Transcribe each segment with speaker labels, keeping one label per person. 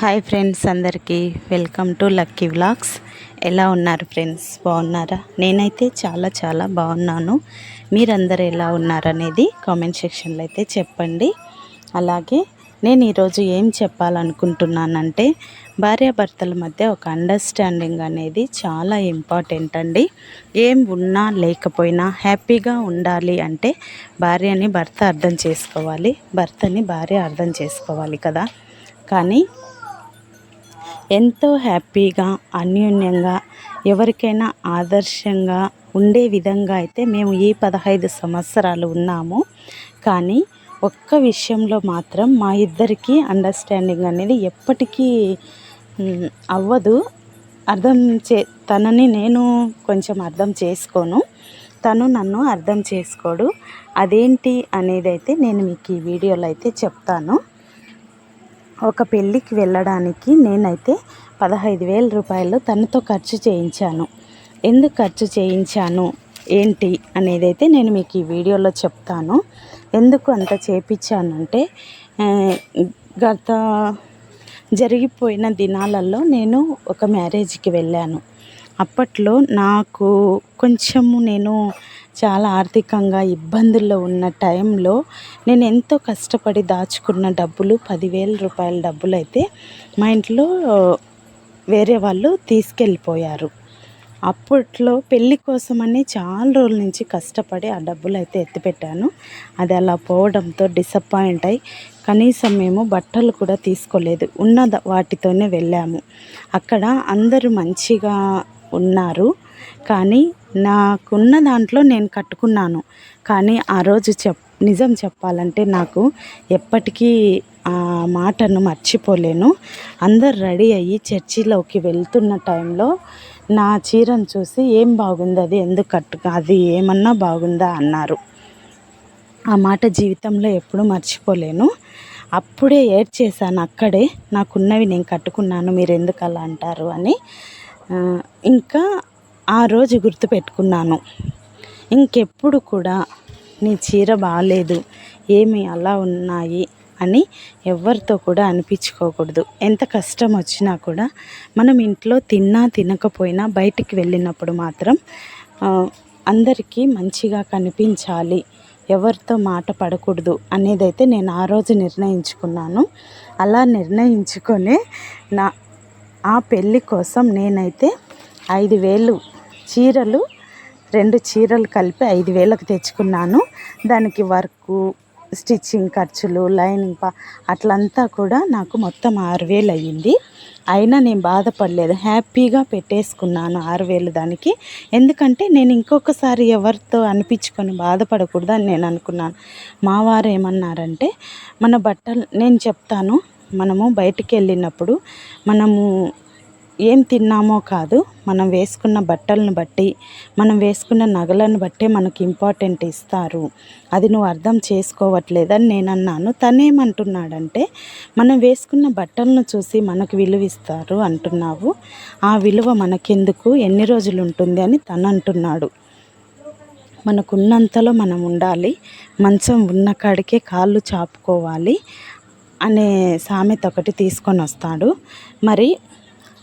Speaker 1: Hi friends అందరికీ. Welcome to lucky vlogs. ఎలా ఉన్నారు ఫ్రెండ్స్? బాగున్నారా? నేనైతే చాలా చాలా బాగున్నాను. మీరందరూ ఎలా ఉన్నారనేది కామెంట్ సెక్షన్లో అయితే చెప్పండి. అలాగే నేను ఈరోజు ఏం చెప్పాలనుకుంటున్నానంటే భార్యాభర్తల మధ్య ఒక అండర్స్టాండింగ్ అనేది చాలా ఇంపార్టెంట్ అండి. ఏం ఉన్నా లేకపోయినా హ్యాపీగా ఉండాలి అంటే భార్యని భర్త అర్థం చేసుకోవాలి. భర్తని భార్య అర్థం చేసుకోవాలి కదా. కానీ ఎంతో హ్యాపీగా అన్యోన్యంగా ఎవరికైనా ఆదర్శంగా ఉండే విధంగా అయితే మేము ఈ పదహైదు సంవత్సరాలు ఉన్నాము. కానీ ఒక్క విషయంలో మాత్రం మా ఇద్దరికి అండర్స్టాండింగ్ అనేది ఎప్పటికీ అవ్వదు. అర్థం చే తనని నేను కొంచెం అర్థం చేసుకోను. తను నన్ను అర్థం చేసుకోడు. అదేంటి అనేది అయితే నేను మీకు ఈ వీడియోలో అయితే చెప్తాను. ఒక పెళ్ళికి వెళ్ళడానికి నేనైతే పదహైదు వేల రూపాయలు తనతో ఖర్చు చేయించాను. ఎందుకు ఖర్చు చేయించాను? ఏంటి అనేది అయితే నేను మీకు ఈ వీడియోలో చెప్తాను. ఎందుకు అంత చేపించానంటే గత జరిగిపోయిన దినాలలో నేను ఒక మ్యారేజ్కి వెళ్ళాను. అప్పట్లో నాకు కొంచెము నేను చాలా ఆర్థికంగా ఇబ్బందుల్లో ఉన్న టైంలో నేను ఎంతో కష్టపడి దాచుకున్న డబ్బులు పదివేల రూపాయల డబ్బులు అయితే మా ఇంట్లో వేరే వాళ్ళు తీసుకెళ్ళిపోయారు. అప్పట్లో పెళ్ళి కోసమని చాలా రోజుల నుంచి కష్టపడి ఆ డబ్బులు అయితే ఎత్తిపెట్టాను. అది అలా పోవడంతో డిసప్పాయింట్ అయి కనీసం మేము బట్టలు కూడా తీసుకోలేదు. ఉన్న వాటితోనే వెళ్ళాము. అక్కడ అందరూ మంచిగా ఉన్నారు. కానీ నాకున్న దాంట్లో నేను కట్టుకున్నాను. కానీ ఆ రోజు చెప్ నిజం చెప్పాలంటే నాకు ఎప్పటికీ ఆ మాటను మర్చిపోలేను. అందరు రెడీ అయ్యి చర్చిలోకి వెళ్తున్న టైంలో నా చీరను చూసి ఏం బాగుంది అది? ఎందుకు కట్టు అది ఏమన్నా బాగుందా? అన్నారు. ఆ మాట జీవితంలో ఎప్పుడూ మర్చిపోలేను. అప్పుడే ఏడ్చేసాను అక్కడే నాకున్నవి నేను కట్టుకున్నాను మీరు ఎందుకు అలా అంటారు? అని. ఇంకా ఆ రోజు గుర్తుపెట్టుకున్నాను. ఇంకెప్పుడు కూడా నీ చీర బాగాలేదు ఏమి అలా ఉన్నాయి అని ఎవరితో కూడా అనిపించుకోకూడదు. ఎంత కష్టం వచ్చినా కూడా మనం ఇంట్లో తిన్నా తినకపోయినా బయటికి వెళ్ళినప్పుడు మాత్రం అందరికీ మంచిగా కనిపించాలి ఎవరితో మాట పడకూడదు అనేదైతే నేను ఆ రోజు నిర్ణయించుకున్నాను. అలా నిర్ణయించుకొని నా ఆ పెళ్ళి కోసం నేనైతే ఐదు వేలు చీరలు రెండు చీరలు కలిపి ఐదు వేలకు తెచ్చుకున్నాను. దానికి వర్కు స్టిచ్చింగ్ ఖర్చులు లైనింగ్ పా అట్లంతా కూడా నాకు మొత్తం ఆరు వేలు అయ్యింది. అయినా నేను బాధపడలేదు. హ్యాపీగా పెట్టేసుకున్నాను ఆరు వేలు దానికి. ఎందుకంటే నేను ఇంకొకసారి ఎవరితో అనిపించుకొని బాధపడకూడదని నేను అనుకున్నాను. మా వారు ఏమన్నారంటే మన బట్టలు నేను చెప్తాను మనము బయటికి వెళ్ళినప్పుడు మనము ఏం తిన్నామో కాదు మనం వేసుకున్న బట్టలను బట్టి మనం వేసుకున్న నగలను బట్టే మనకు ఇంపార్టెంట్ ఇస్తారు. అది నువ్వు అర్థం చేసుకోవట్లేదని నేను అన్నాను తనేమంటున్నాడంటే మనం వేసుకున్న బట్టలను చూసి మనకు విలువ ఇస్తారు అంటున్నావు. ఆ విలువ మనకెందుకు? ఎన్ని రోజులు ఉంటుంది అని తను అంటున్నాడు మనకున్నంతలో మనం ఉండాలి. మంచం ఉన్న కాడికే కాళ్ళు చాపుకోవాలి అనే సామెత ఒకటి తీసుకొని వస్తాడు మరి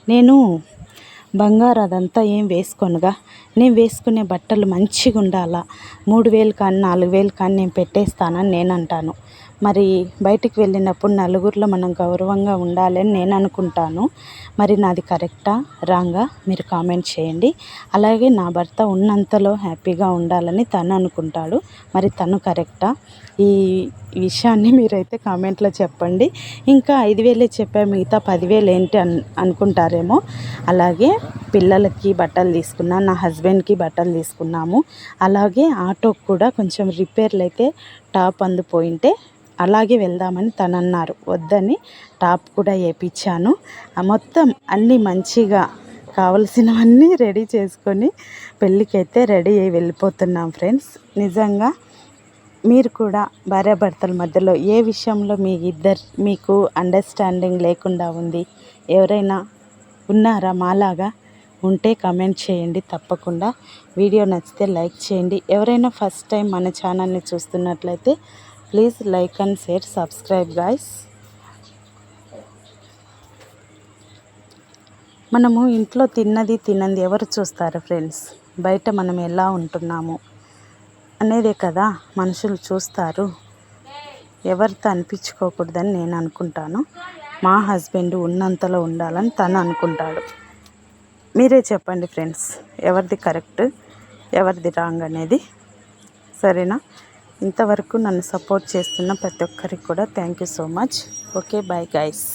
Speaker 1: నేను బంగారు అదంతా ఏం వేసుకోనుగా? నేను వేసుకునే బట్టలు మంచిగా ఉండాలా మూడు వేలు కానీ నాలుగు వేలు కానీ నేను పెట్టేస్తానని నేను అంటాను మరి బయటికి వెళ్ళినప్పుడు నలుగురిలో మనం గౌరవంగా ఉండాలని నేను అనుకుంటాను. మరి నాది కరెక్టా? రాంగా? మీరు కామెంట్ చేయండి. అలాగే నా భర్త ఉన్నంతలో హ్యాపీగా ఉండాలని తను అనుకుంటాడు. మరి తను కరెక్టా? ఈ విషయాన్ని మీరైతే కామెంట్లో చెప్పండి. ఇంకా ఐదు వేలే చెప్పా మిగతా పదివేలు ఏంటి అన్ అనుకుంటారేమో. అలాగే పిల్లలకి బట్టలు తీసుకున్నా నా హస్బెండ్కి బట్టలు తీసుకున్నాము. అలాగే ఆటోకి కూడా కొంచెం రిపేర్లు అయితే టాప్ అందిపోయింటే అలాగే వెళ్దామని తను అన్నారు వద్దని టాప్ కూడా వేయించాను మొత్తం అన్నీ మంచిగా కావలసినవన్నీ రెడీ చేసుకొని పెళ్ళికైతే రెడీ అయ్యి వెళ్ళిపోతున్నాం ఫ్రెండ్స్. నిజంగా మీరు కూడా భార్యాభర్తల మధ్యలో ఏ విషయంలో మీ ఇద్దరు మీకు అండర్స్టాండింగ్ లేకుండా ఉంది ఎవరైనా ఉన్నారా మాలాగా? ఉంటే కమెంట్ చేయండి తప్పకుండా. వీడియో నచ్చితే లైక్ చేయండి. ఎవరైనా ఫస్ట్ టైం మన ఛానల్ని చూస్తున్నట్లయితే please like and share subscribe guys. మనము ఇంట్లో తిన్నది తినంది ఎవరు చూస్తారు ఫ్రెండ్స్? బయట మనం ఎలా ఉంటున్నాము అనేదే కదా మనుషులు చూస్తారు. ఎవరితో అనిపించుకోకూడదని నేను అనుకుంటాను. మా హస్బెండ్ ఉన్నంతలో ఉండాలని తను అనుకుంటాడు. మీరే చెప్పండి ఫ్రెండ్స్ ఎవరిది కరెక్ట్ ఎవరిది రాంగ్ అనేది. సరేనా? ఇంతవరకు నన్ను సపోర్ట్ చేస్తున్న ప్రతి ఒక్కరికి కూడా thank you so much okay bye guys